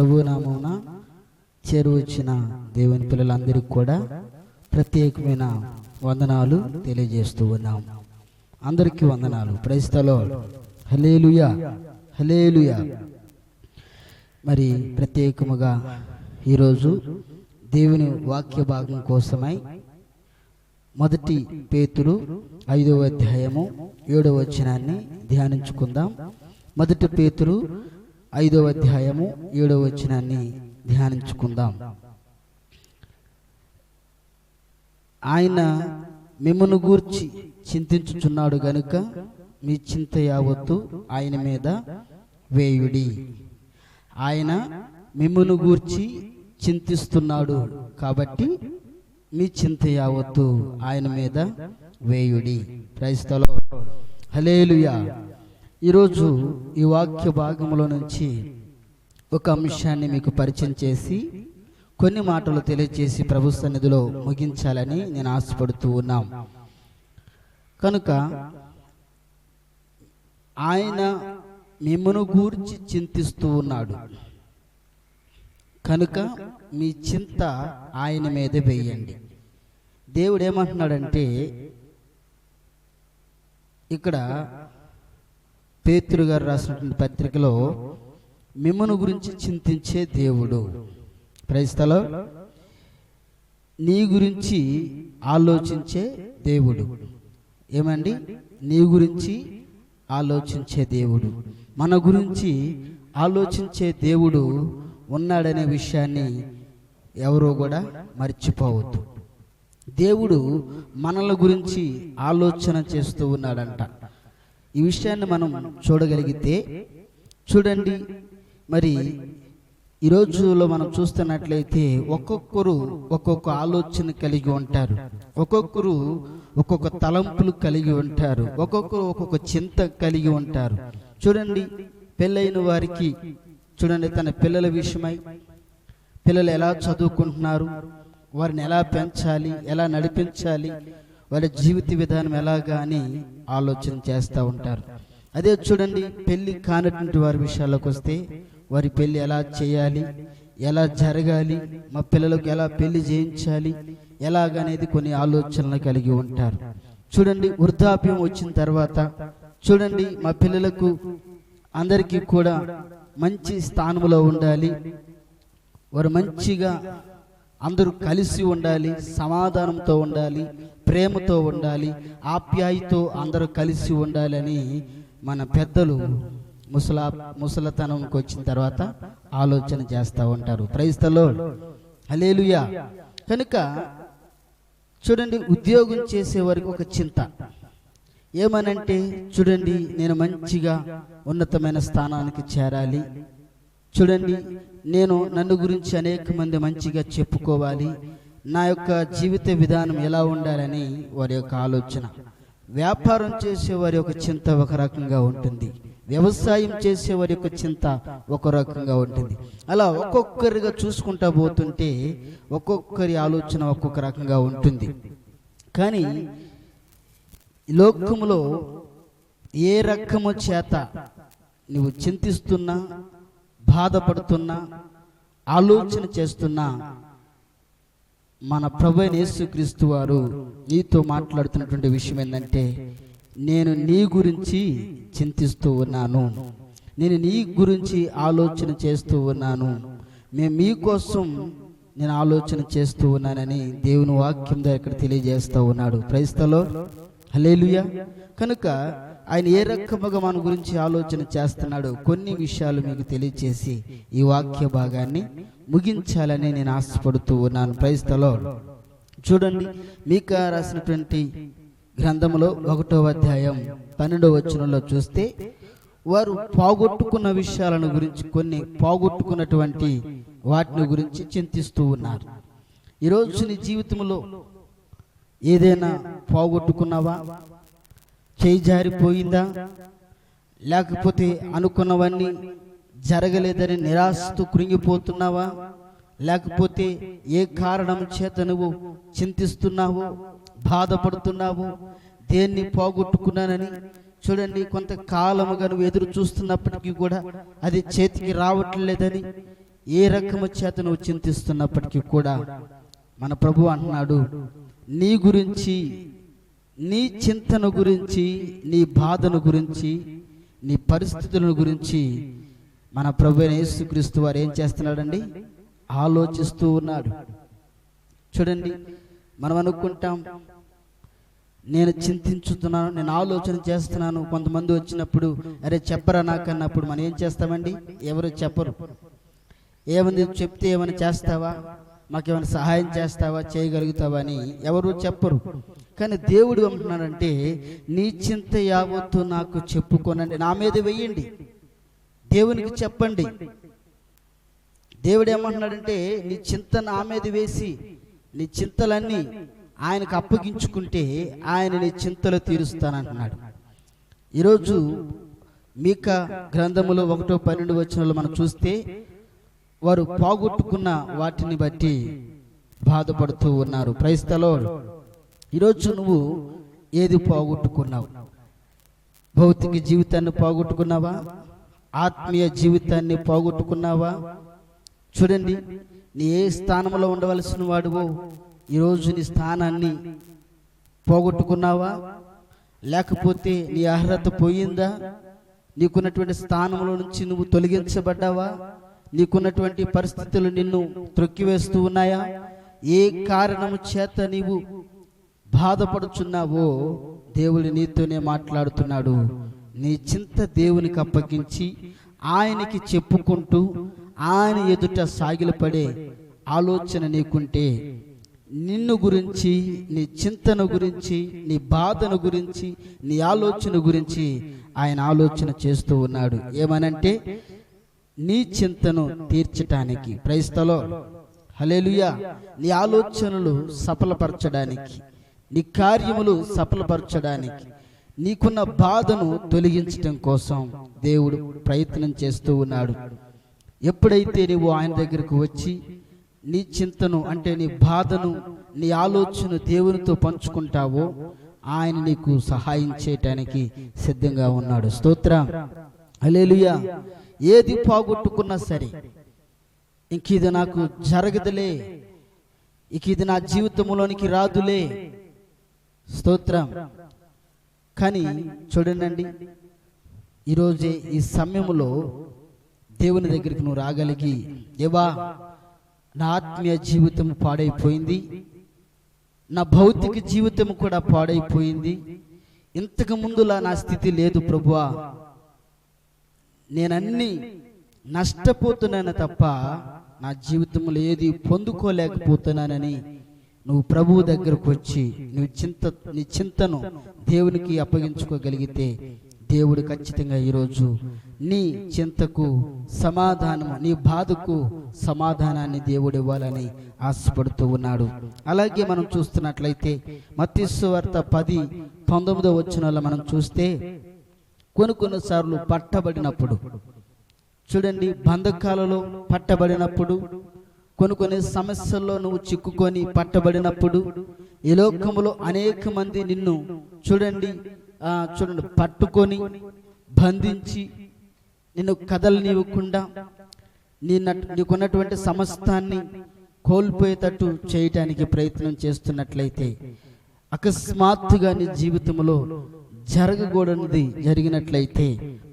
ప్రభు నామమున చేరువచ్చిన దేవుని పిల్లలందరికీ కూడా ప్రత్యేకమైన వందనాలు తెలియజేస్తూ ఉన్నాం. అందరికీ వందనాలు. ప్రైస్తలో హలేలుయా హలేలుయా మరి ప్రత్యేకముగా ఈరోజు దేవుని వాక్య భాగం కోసమై మొదటి పేతులు ఐదవ అధ్యాయము ఏడవ వచనాన్ని ధ్యానించుకుందాం. మొదటి పేతులు ఐదవ అధ్యాయము ఏడవ వచనాన్ని ధ్యానించుకుందాం. ఆయన మిమ్మను గూర్చి చింతించుచున్నాడు గనుక మీ చింత యావత్తు ఆయన మీద వేయుడి. ఆయన మిమ్మను గూర్చి చింతిస్తున్నాడు కాబట్టి మీ చింత యావత్తు ఆయన మీద వేయుడి. క్రైస్తలో హలేలుయా ఈరోజు ఈ వాక్య భాగంలో నుంచి ఒక అంశాన్ని మీకు పరిచయం చేసి కొన్ని మాటలు తెలియచేసి ప్రభు సన్నిధిలో ముగించాలని నేను ఆశపడుతూ ఉన్నాం. కనుక ఆయన మిమ్మను గూర్చి చింతిస్తూ ఉన్నాడు. కనుక మీ చింత ఆయన మీద వేయండి. దేవుడు ఏమంటున్నాడంటే ఇక్కడ పేతురు గారు రాసినటువంటి పత్రికలో మిమ్మను గురించి చింతించే దేవుడు. క్రైస్తలో నీ గురించి ఆలోచించే దేవుడు. ఏమండి? నీ గురించి ఆలోచించే దేవుడు. మన గురించి ఆలోచించే దేవుడు ఉన్నాడనే విషయాన్ని ఎవరో కూడా మర్చిపోవద్దు. దేవుడు మనల గురించి ఆలోచన చేస్తూ ఉన్నాడంట. ఈ విషయాన్ని మనం చూడగలిగితే చూడండి. మరి ఈ రోజులో మనం చూస్తున్నట్లయితే ఒక్కొక్కరు ఒక్కొక్క ఆలోచన కలిగి ఉంటారు. ఒక్కొక్కరు ఒక్కొక్క తలంపులు కలిగి ఉంటారు. ఒక్కొక్కరు ఒక్కొక్క చింత కలిగి ఉంటారు. చూడండి పెళ్ళైన వారికి చూడండి తన పిల్లల విషయమై పిల్లలు ఎలా చదువుకుంటున్నారు? వారిని ఎలా పెంచాలి? ఎలా నడిపించాలి? వారి జీవిత విధానం ఎలాగా అని ఆలోచన చేస్తూ ఉంటారు. అదే చూడండి పెళ్ళి కానటువంటి వారి విషయాలకు వస్తే వారి పెళ్ళి ఎలా చేయాలి ఎలా జరగాలి మా పిల్లలకు ఎలా పెళ్ళి చేయించాలి ఎలాగనేది కొన్ని ఆలోచనలు కలిగి ఉంటారు. చూడండి వృద్ధాప్యం వచ్చిన తర్వాత చూడండి మా పిల్లలకు అందరికీ కూడా మంచి స్థానంలో ఉండాలి. వారు మంచిగా అందరూ కలిసి ఉండాలి సమాధానంతో ఉండాలి ప్రేమతో ఉండాలి ఆప్యాయతో అందరూ కలిసి ఉండాలని మన పెద్దలు ముసలా ముసలతనంకి వచ్చిన తర్వాత ఆలోచన చేస్తూ ఉంటారు. ప్రైస్తలో హలేలుయా కనుక చూడండి ఉద్యోగం చేసే వారికి ఒక చింత. ఏమనంటే చూడండి నేను మంచిగా ఉన్నతమైన స్థానానికి చేరాలి. చూడండి నేను నన్ను గురించి అనేక మంది మంచిగా చెప్పుకోవాలి. నా యొక్క జీవిత విధానం ఎలా ఉండాలని వారి యొక్క ఆలోచన. వ్యాపారం చేసే వారి యొక్క చింత ఒక రకంగా ఉంటుంది. వ్యవసాయం చేసే వారి యొక్క చింత ఒక రకంగా ఉంటుంది. అలా ఒక్కొక్కరిగా చూసుకుంటా పోతుంటే ఒక్కొక్కరి ఆలోచన ఒక్కొక్క రకంగా ఉంటుంది. కానీ లోకంలో లోకములో ఏ రకము చేత నువ్వు చింతిస్తున్నా బాధపడుతున్నా ఆలోచన చేస్తున్నా మన ప్రభు యేసుక్రీస్తు వారు నీతో మాట్లాడుతున్నటువంటి విషయం ఏంటంటే నేను నీ గురించి చింతిస్తూ ఉన్నాను. నేను నీ గురించి ఆలోచన చేస్తూ ఉన్నాను. మేము మీకోసం నేను ఆలోచన చేస్తూ ఉన్నానని దేవుని వాక్యం ఇక్కడ తెలియజేస్తూ ఉన్నాడు. క్రైస్తలో హలేలుయా కనుక ఆయన ఏ రకముగా మన గురించి ఆలోచన చేస్తున్నాడు కొన్ని విషయాలు మీకు తెలియచేసి ఈ వాక్య భాగాన్ని ముగించాలని నేను ఆశపడుతూ ఉన్నాను. క్రైస్తలో చూడండి మీక రాసినటువంటి గ్రంథంలో ఒకటో అధ్యాయం పన్నెండవ వచనంలో చూస్తే వారు పోగొట్టుకున్న విషయాలను గురించి కొన్ని పోగొట్టుకున్నటువంటి వాటిని గురించి చింతిస్తూ ఉన్నారు. ఈరోజు నీ జీవితంలో ఏదైనా పోగొట్టుకున్నావా? చేయి జారిపోయిందా? లేకపోతే అనుకున్నవన్నీ జరగలేదని నిరాశతో కృంగిపోతున్నావా? లేకపోతే ఏ కారణం చేత నువ్వు చింతిస్తున్నావో బాధపడుతున్నావో దేన్ని పోగొట్టుకున్నానని చూడండి కొంతకాలముగా నువ్వు ఎదురు చూస్తున్నప్పటికీ కూడా అది చేతికి రావట్లేదని ఏ రకము చేత నువ్వు చింతిస్తున్నప్పటికీ కూడా మన ప్రభు అంటున్నాడు నీ గురించి నీ చింతన గురించి నీ బాధను గురించి నీ పరిస్థితులను గురించి మన ప్రభు యేసుక్రీస్తు వారు ఏం చేస్తున్నాడండి? ఆలోచిస్తూ ఉన్నాడు. చూడండి మనం అనుకుంటాం నేను చింతించుతున్నాను నేను ఆలోచన చేస్తున్నాను. కొంతమంది వచ్చినప్పుడు అరే చెప్పరా నాకన్నప్పుడు మనం ఏం చేస్తామండి? ఎవరు చెప్పరు. ఏమంది? చెప్తే ఏమైనా చేస్తావా? మాకేమైనా సహాయం చేస్తావా చేయగలుగుతావా అని ఎవరు చెప్పరు. కానీ దేవుడు ఏమంటున్నాడంటే నీ చింత యావత్తు నాకు చెప్పుకోనండి. నా మీద వెయ్యండి. దేవునికి చెప్పండి. దేవుడు ఏమంటున్నాడంటే నీ చింత నా మీద వేసి నీ చింతలన్నీ ఆయనకు అప్పగించుకుంటే ఆయన నీ చింతలు తీరుస్తానంటున్నాడు. ఈరోజు మీక గ్రంథములో ఒకటో పన్నెండు వచనంలో మనం చూస్తే వారు పోగొట్టుకున్న వాటిని బట్టి బాధపడుతూ ఉన్నారు. క్రైస్తలో ఈరోజు నువ్వు ఏది పోగొట్టుకున్నావు? భౌతిక జీవితాన్ని పోగొట్టుకున్నావా? ఆత్మీయ జీవితాన్ని పోగొట్టుకున్నావా? చూడండి నీ ఏ స్థానంలో ఉండవలసిన వాడువో ఈరోజు నీ స్థానాన్ని పోగొట్టుకున్నావా? లేకపోతే నీ అర్హత పోయిందా? నీకున్నటువంటి స్థానంలో నుంచి నువ్వు తొలగించబడ్డావా? నీకున్నటువంటి పరిస్థితులు నిన్ను త్రొక్కివేస్తూ ఉన్నాయా? ఏ కారణము చేత నీవు బాధపడుచున్నావో దేవుడు నీతోనే మాట్లాడుతున్నాడు. నీ చింత దేవునికి అప్పగించి ఆయనకి చెప్పుకుంటూ ఆయన ఎదుట సాగిలపడే ఆలోచన నీకుంటే నిన్ను గురించి నీ చింతన గురించి నీ బాధను గురించి నీ ఆలోచన గురించి ఆయన ఆలోచన చేస్తూ ఉన్నాడు. ఏమనంటే నీ చింతను తీర్చటానికి. క్రైస్తలో హలేలుయా నీ ఆలోచనలు సఫలపరచడానికి. నీ కార్యములు సఫలపరచడానికి. నీకున్న బాధను తొలగించటం కోసం దేవుడు ప్రయత్నం చేస్తూ ఉన్నాడు. ఎప్పుడైతే నీవు ఆయన దగ్గరకు వచ్చి నీ చింతను అంటే నీ బాధను నీ ఆలోచన దేవునితో పంచుకుంటావో ఆయన నీకు సహాయం చేయటానికి సిద్ధంగా ఉన్నాడు. స్తోత్ర. అలేలుయా ఏది పోగొట్టుకున్నా సరే ఇంక ఇది నాకు జరగదులే. ఇక ఇది నా జీవితంలోనికి రాదులే. స్తోత్రం. కానీ చూడండి ఈరోజే ఈ సమయంలో దేవుని దగ్గరికి నువ్వు రాగలిగి ఏవా నా ఆత్మీయ జీవితం పాడైపోయింది. నా భౌతిక జీవితం కూడా పాడైపోయింది. ఇంతకు ముందులా నా స్థితి లేదు ప్రభువా. నేనన్నీ నష్టపోతున్నాను తప్ప నా జీవితంలో ఏది పొందుకోలేకపోతున్నానని నువ్వు ప్రభువు దగ్గరకు వచ్చి నువ్వు చింత నీ చింతను దేవునికి అప్పగించుకోగలిగితే దేవుడు ఖచ్చితంగా ఈరోజు నీ చింతకు సమాధానము నీ బాధకు సమాధానాన్ని దేవుడు ఇవ్వాలని ఆశపడుతూ ఉన్నాడు. అలాగే మనం చూస్తున్నట్లయితే మత్స్వార్త పది పంతొమ్మిదో వచ్చిన మనం చూస్తే కొన్ని కొన్నిసార్లు పట్టబడినప్పుడు. చూడండి బంధకాలలో పట్టబడినప్పుడు కొన్ని కొన్ని సమస్యల్లో నువ్వు చిక్కుకొని పట్టబడినప్పుడు ఈ లోకములో అనేక మంది నిన్ను చూడండి చూడండి పట్టుకొని బంధించి నిన్ను కదలనివ్వకుండా నీ నీకున్నటువంటి సమస్తాన్ని కోల్పోయేటట్టు చేయటానికి ప్రయత్నం చేస్తున్నట్లయితే అకస్మాత్తుగా నీ జీవితంలో జరగకూడనిది జరిగినట్లయితే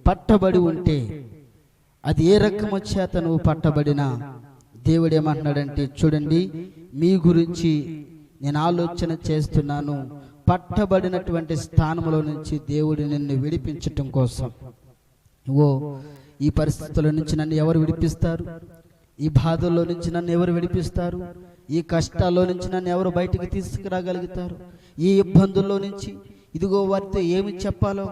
పట్టబడి ఉంటే అది ఏ రకము చేత నువ్వు పట్టబడినా? దేవుడు ఏమంటున్నాడంటే చూడండి మీ గురించి నేను ఆలోచన చేస్తున్నాను. పట్టబడినటువంటి స్థానంలో నుంచి దేవుడు నిన్ను విడిపించటం కోసం. ఓ ఈ పరిస్థితుల నుంచి నన్ను ఎవరు విడిపిస్తారు? ఈ బాధల్లో నుంచి నన్ను ఎవరు విడిపిస్తారు? ఈ కష్టాల్లో నుంచి నన్ను ఎవరు బయటికి తీసుకురాగలుగుతారు? ఈ ఇబ్బందుల్లో నుంచి ఇదిగో వారితో ఏమి చెప్పాలో?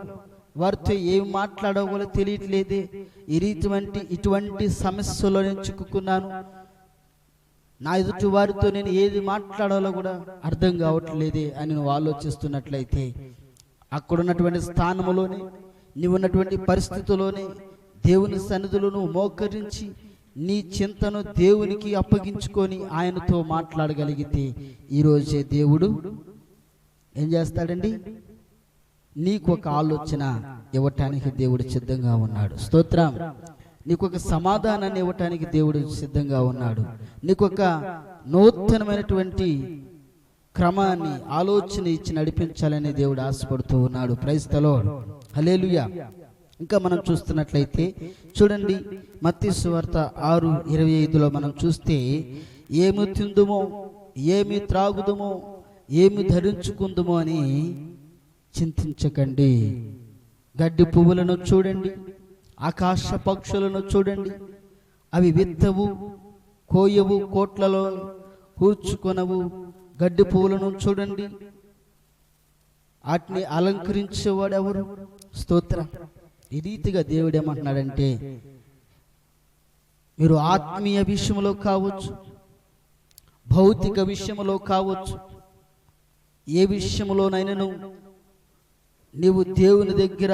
వారితో ఏమి మాట్లాడవాలో తెలియట్లేదే. ఈ రీతివంటి ఇటువంటి సమస్యలో నేను చిక్కుకున్నాను. నా ఎదుటి వారితో నేను ఏది మాట్లాడాలో కూడా అర్థం కావట్లేదే అని నువ్వు ఆలోచిస్తున్నట్లయితే అక్కడున్నటువంటి స్థానంలోనే నీవు ఉన్నటువంటి పరిస్థితిలోనే దేవుని సన్నిధిలో నువ్వు మోకరించి నీ చింతను దేవునికి అప్పగించుకొని ఆయనతో మాట్లాడగలిగితే ఈరోజే దేవుడు ఏం చేస్తాడండి? నీకు ఒక ఆలోచన ఇవ్వటానికి దేవుడు సిద్ధంగా ఉన్నాడు. స్తోత్రం. నీకు ఒక సమాధానాన్ని ఇవ్వటానికి దేవుడు సిద్ధంగా ఉన్నాడు. నీకు ఒక నూతనమైనటువంటి క్రమాన్ని ఆలోచన ఇచ్చి నడిపించాలని దేవుడు ఆశపడుతూ ఉన్నాడు. ప్రైస్తలో హలేలుయా ఇంకా మనం చూస్తున్నట్లయితే చూడండి మత్తి సువార్త ఆరు ఇరవై ఐదులో మనం చూస్తే ఏమి తిందుమో ఏమి త్రాగుదుమో ఏమి ధరించుకుందుమో అని చింతించకండి. గడ్డి పువ్వులను చూడండి ఆకాశ పక్షులను చూడండి. అవి విత్తవు కోయవు కోట్లలో కూర్చుకొనవు. గడ్డి పువ్వులను చూడండి. వాటిని అలంకరించేవాడు ఎవరు ఈ రీతిగా దేవుడు ఏమంటున్నాడంటే మీరు ఆత్మీయ విషయంలో కావచ్చు భౌతిక విషయంలో కావచ్చు ఏ విషయంలోనైనాను నీవు దేవుని దగ్గర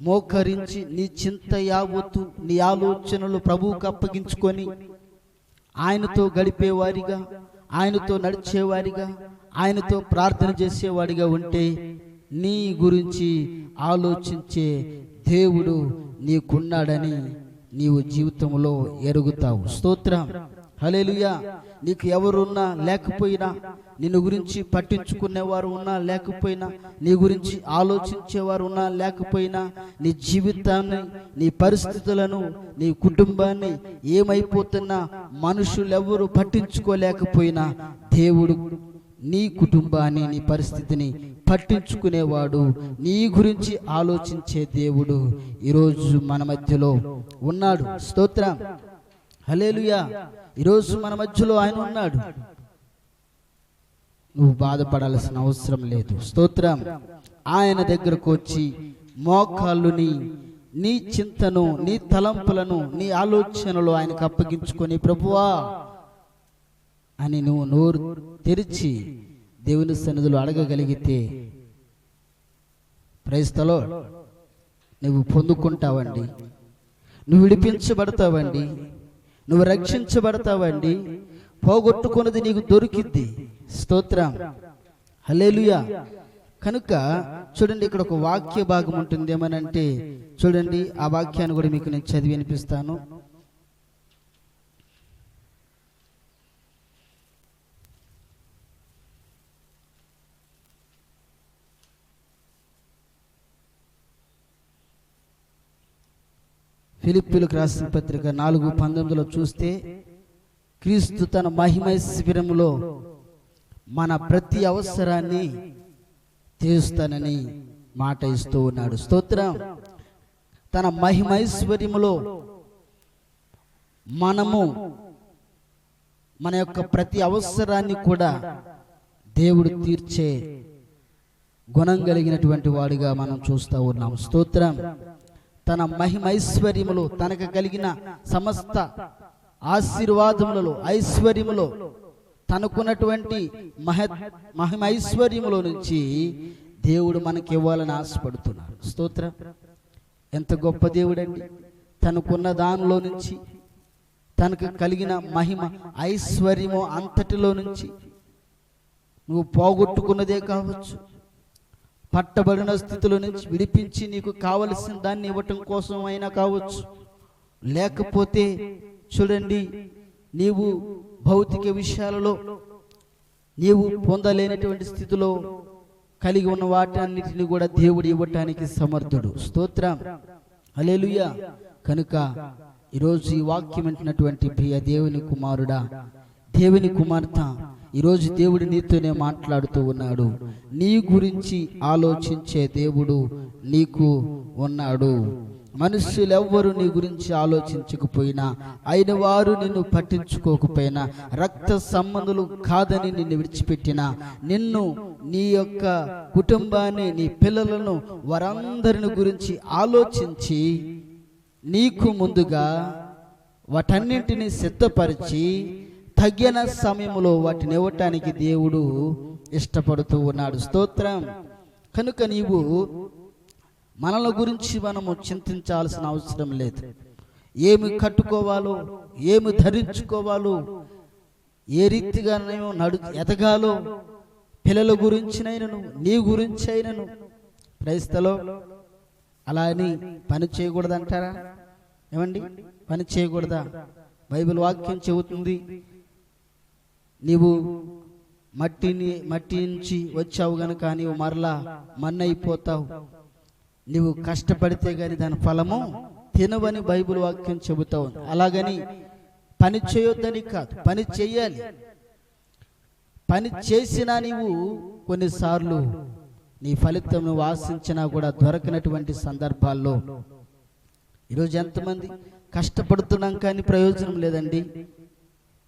మోకరించి నీ చింత యావత్తు నీ ఆలోచనలు ప్రభువుకు అప్పగించుకొని ఆయనతో గడిపేవారిగా ఆయనతో నడిచేవారిగా ఆయనతో ప్రార్థన చేసేవాడిగా ఉంటే నీ గురించి ఆలోచించే దేవుడు నీకున్నాడని నీవు జీవితంలో ఎరుగుతావు. స్తోత్రం. హలేలుయా నీకు ఎవరున్నా లేకపోయినా నిన్ను గురించి పట్టించుకునేవారు ఉన్నా లేకపోయినా నీ గురించి ఆలోచించేవారు ఉన్నా లేకపోయినా నీ జీవితాన్ని నీ పరిస్థితులను నీ కుటుంబాన్ని ఏమైపోతున్నా మనుషులెవరు పట్టించుకోలేకపోయినా దేవుడు నీ కుటుంబాన్ని నీ పరిస్థితిని పట్టించుకునేవాడు. నీ గురించి ఆలోచించే దేవుడు ఈరోజు మన మధ్యలో ఉన్నాడు. స్తోత్రం. హలేలుయా ఈరోజు మన మధ్యలో ఆయన ఉన్నాడు. నువ్వు బాధపడాల్సిన అవసరం లేదు. స్తోత్రం. ఆయన దగ్గరకు వచ్చి మోకాళ్ళుని నీ చింతను నీ తలంపులను నీ ఆలోచనలు ఆయనకు అప్పగించుకొని ప్రభువా అని నువ్వు నోరు తెరిచి దేవుని సన్నిధులు అడగగలిగితే ప్రైస్తలో నువ్వు పొందుకుంటావండి. నువ్వు విడిపించబడతావండి. నువ్వు రక్షించబడతావండి. పోగొట్టుకున్నది నీకు దొరికిద్ది. స్తోత్రం. హలేలుయా కనుక చూడండి ఇక్కడ ఒక వాక్య భాగం ఉంటుంది ఏమనంటే చూడండి ఆ వాక్యాన్ని కూడా మీకు నేను చదివి వినిపిస్తాను. ఫిలిప్పీలకు రాసిన పత్రిక నాలుగు పంతొమ్మిదిలో చూస్తే క్రీస్తు తన మహిమ శిబిరంలో మన ప్రతి అవసరాన్ని తీరుస్తానని మాట ఇస్తూ ఉన్నాడు. స్తోత్రం. తన మహిమైశ్వర్యములో మనము మన యొక్క ప్రతి అవసరాన్ని కూడా దేవుడు తీర్చే గుణం కలిగినటువంటి వాడిగా మనం చూస్తూ ఉన్నాం. స్తోత్రం. తన మహిమైశ్వర్యములో తనకు కలిగిన సమస్త ఆశీర్వాదములలో ఐశ్వర్యములో తనకున్నటువంటి మహ మహిమైశ్వర్యములో నుంచి దేవుడు మనకి ఇవ్వాలని ఆశపడుతున్నాడు. స్తోత్రం. ఎంత గొప్ప దేవుడండి. తనకున్న దానిలో నుంచి తనకు కలిగిన మహిమ ఐశ్వర్యము అంతటిలో నుంచి నువ్వు పోగొట్టుకున్నదే కావచ్చు. పట్టబడిన స్థితిలో నుంచి విడిపించి నీకు కావలసిన దాన్ని ఇవ్వటం కోసం అయినా కావచ్చు. లేకపోతే చూడండి నీవు భౌతిక విషయాలలో నీవు పొందలేనటువంటి స్థితిలో కలిగి ఉన్న వాటన్నిటిని కూడా దేవుడు ఇవ్వటానికి సమర్థుడు. స్తోత్రం. అలేలుయ కనుక ఈరోజు ఈ వాక్యం అంటున్నటువంటి ప్రియ దేవుని కుమారుడా దేవుని కుమార్తె ఈరోజు దేవుడు నీతోనే మాట్లాడుతూ ఉన్నాడు. నీ గురించి ఆలోచించే దేవుడు నీకు ఉన్నాడు. మనుషులెవ్వరు నీ గురించి ఆలోచించకపోయినా అయిన వారు నిన్ను పట్టించుకోకపోయినా రక్త సంబంధులు కాదని నిన్ను విడిచిపెట్టినా నిన్ను నీ యొక్క కుటుంబాన్ని నీ పిల్లలను వారందరిని గురించి ఆలోచించి నీకు ముందుగా వాటన్నింటినీ సిద్ధపరిచి తగిన సమయంలో వాటిని ఇవ్వటానికి దేవుడు ఇష్టపడుతూ ఉన్నాడు. స్తోత్రం. కనుక నీవు మనల గురించి మనము చింతించాల్సిన అవసరం లేదు. ఏమి కట్టుకోవాలో ఏమి ధరించుకోవాలో ఏ రీతిగానేమో నడు ఎదగాలో పిల్లల గురించినైనను నీ గురించి అయినను క్రైస్తలో అలా అని పని చేయకూడదంటారా? ఏమండి? పని చేయకూడదా? బైబిల్ వాక్యం చెబుతుంది నీవు మట్టిని మట్టి నుంచి వచ్చావు గనుక నీవు మరలా మన్నైపోతావు. నీవు కష్టపడితే గాని దాని ఫలము తినవని బైబిల్ వాక్యం చెబుతా ఉంది అలాగని పని చేయొద్దని కాదు పని చేయాలి పని చేసినా నీవు కొన్నిసార్లు నీ ఫలితం నువ్వు ఆశించినా కూడా దొరకనటువంటి సందర్భాల్లో ఈరోజు ఎంతమంది కష్టపడుతున్నాం కానీ ప్రయోజనం లేదండి.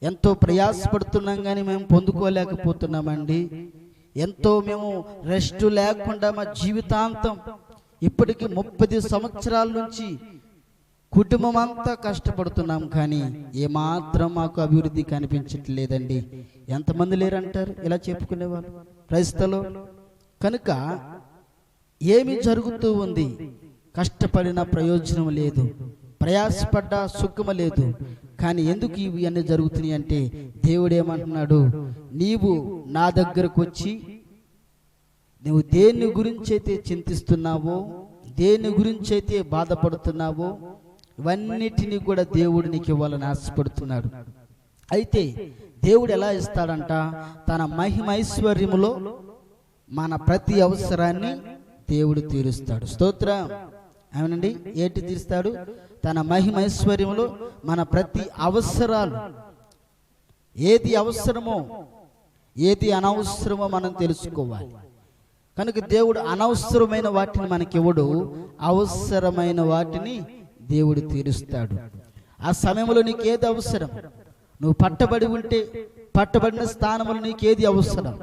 ఎంతో ప్రయాసపడుతున్నాం కానీ మేము పొందుకోలేకపోతున్నామండి. ఎంతో మేము రెస్ట్ లేకుండా మా జీవితాంతం ఇప్పటికి ముప్పది సంవత్సరాల నుంచి కుటుంబం అంతా కష్టపడుతున్నాం కానీ ఏమాత్రం మాకు అభివృద్ధి కనిపించట్లేదండి. ఎంతమంది లేరంటారు? ఇలా చెప్పుకునేవాళ్ళు. క్రైస్తలో కనుక ఏమి జరుగుతూ ఉంది? కష్టపడిన ప్రయోజనం లేదు. ప్రయాసపడ్డ సుఖము లేదు. కానీ ఎందుకు ఇవి అన్నీ జరుగుతున్నాయి అంటే దేవుడు ఏమంటున్నాడు? నీవు నా దగ్గరకు వచ్చి నువ్వు దేని గురించి అయితే చింతిస్తున్నావో దేని గురించి అయితే బాధపడుతున్నావో ఇవన్నిటినీ కూడా దేవుడు నీకు ఇవ్వాలని ఆశపడుతున్నాడు. అయితే దేవుడు ఎలా ఇస్తాడంట? తన మహిమైశ్వర్యములో మన ప్రతి అవసరాన్ని దేవుడు తీరుస్తాడు. స్తోత్రం. అవునండి? ఏంటి తీరుస్తాడు? తన మహిమైశ్వర్యములో మన ప్రతి అవసరాలు. ఏది అవసరమో ఏది అనవసరమో మనం తెలుసుకోవాలి. కనుక దేవుడు అనవసరమైన వాటిని మనకివ్వడు అవసరమైన వాటిని దేవుడు తీరుస్తాడు. ఆ సమయంలో నీకు ఏది అవసరం? నువ్వు పట్టబడి ఉంటే పట్టబడిన స్థానంలో నీకు ఏది అవసరం?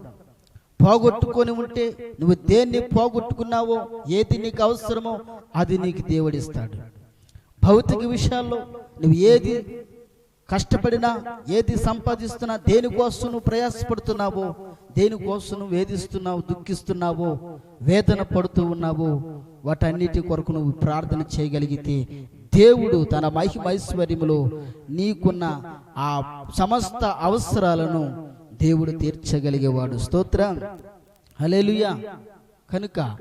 పోగొట్టుకొని ఉంటే నువ్వు దేన్ని పోగొట్టుకున్నావో ఏది నీకు అవసరమో అది నీకు దేవుడిస్తాడు. భౌతిక విషయాల్లో నువ్వు ఏది కష్టపడినా ఏది సంపాదిస్తున్నా దేనికోసం నువ్వు ప్రయాసపడుతున్నావో దేనికోసం నువ్వు వేధిస్తున్నావు దుఃఖిస్తున్నావో వేదన పడుతూ ఉన్నావో వాటన్నిటి కొరకు నువ్వు ప్రార్థన చేయగలిగితే దేవుడు తన మహిమైశ్వర్యములో నీకున్న ఆ సమస్త అవసరాలను దేవుడు తీర్చగలిగేవాడు. స్తోత్ర. హలేలుయా కనుక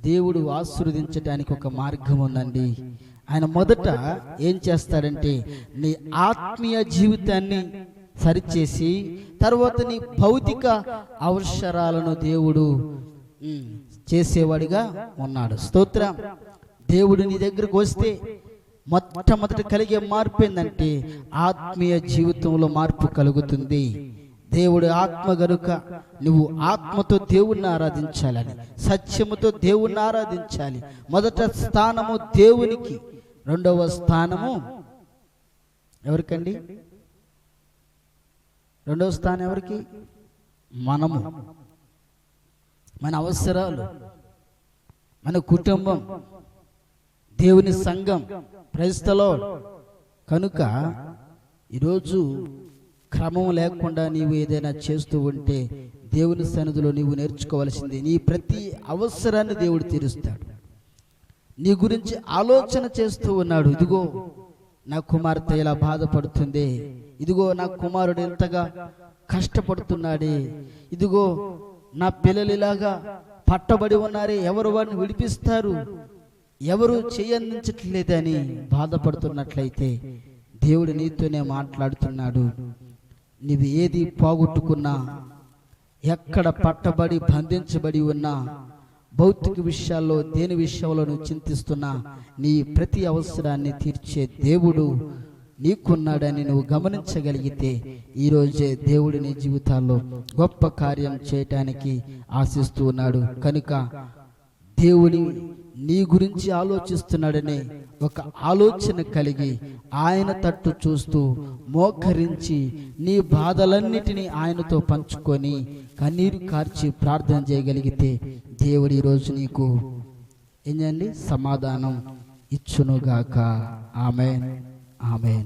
దేవుడు ఆశీర్వదించడానికి ఒక మార్గం ఉందండి. ఆయన మొదట ఏం చేస్తాడంటే నీ ఆత్మీయ జీవితాన్ని సరిచేసి తర్వాత నీ భౌతిక అవసరాలను దేవుడు చేసేవాడిగా ఉన్నాడు. స్తోత్రం. దేవుడు నీ దగ్గరకు వస్తే మొట్టమొదటి కలిగే మార్పు ఏంటంటే ఆత్మీయ జీవితంలో మార్పు కలుగుతుంది. దేవుడు ఆత్మ గనుక నువ్వు ఆత్మతో దేవుణ్ణి ఆరాధించాలని సత్యముతో దేవుణ్ణి ఆరాధించాలి. మొదట స్థానము దేవునికి రెండవ స్థానము ఎవరికండి? రెండవ స్థానం ఎవరికి? మనము. మన అవసరాలు మన కుటుంబం దేవుని సంఘం క్రైస్తలో కనుక ఈరోజు క్రమం లేకుండా నీవు ఏదైనా చేస్తూ ఉంటే దేవుని సన్నిధిలో నీవు నేర్చుకోవాల్సింది నీ ప్రతి అవసరాన్ని దేవుడు తీరుస్తాడు. నీ గురించి ఆలోచన చేస్తూ ఉన్నాడు. ఇదిగో నా కుమార్తె ఇలా బాధపడుతుంది. ఇదిగో నా కుమారుడు ఎంతగా కష్టపడుతున్నాడే. ఇదిగో నా పిల్లలు ఇలాగా పట్టబడి ఉన్నారే. ఎవరు వాడిని విడిపిస్తారు? ఎవరు చేయందించట్లేదని బాధపడుతున్నట్లయితే దేవుడు నీతోనే మాట్లాడుతున్నాడు. నీవు ఏది పోగొట్టుకున్నా ఎక్కడ పట్టబడి బంధించబడి ఉన్నా భౌతిక విషయాల్లో దేని విషయంలో నువ్వు చింతిస్తున్నా నీ ప్రతి అవసరాన్ని తీర్చే దేవుడు నీకున్నాడని నువ్వు గమనించగలిగితే ఈరోజే దేవుడి నీ జీవితాల్లో గొప్ప కార్యం చేయటానికి ఆశిస్తూ ఉన్నాడు. కనుక దేవుని నీ గురించి ఆలోచిస్తున్నాడనే ఒక ఆలోచన కలిగి ఆయన తట్టు చూస్తూ మోకరించి నీ బాధలన్నిటినీ ఆయనతో పంచుకొని కన్నీరు కార్చి ప్రార్థన చేయగలిగితే దేవుడు ఈరోజు నీకు ఏంటండి సమాధానం ఇచ్చునుగాక. ఆమె ఆమె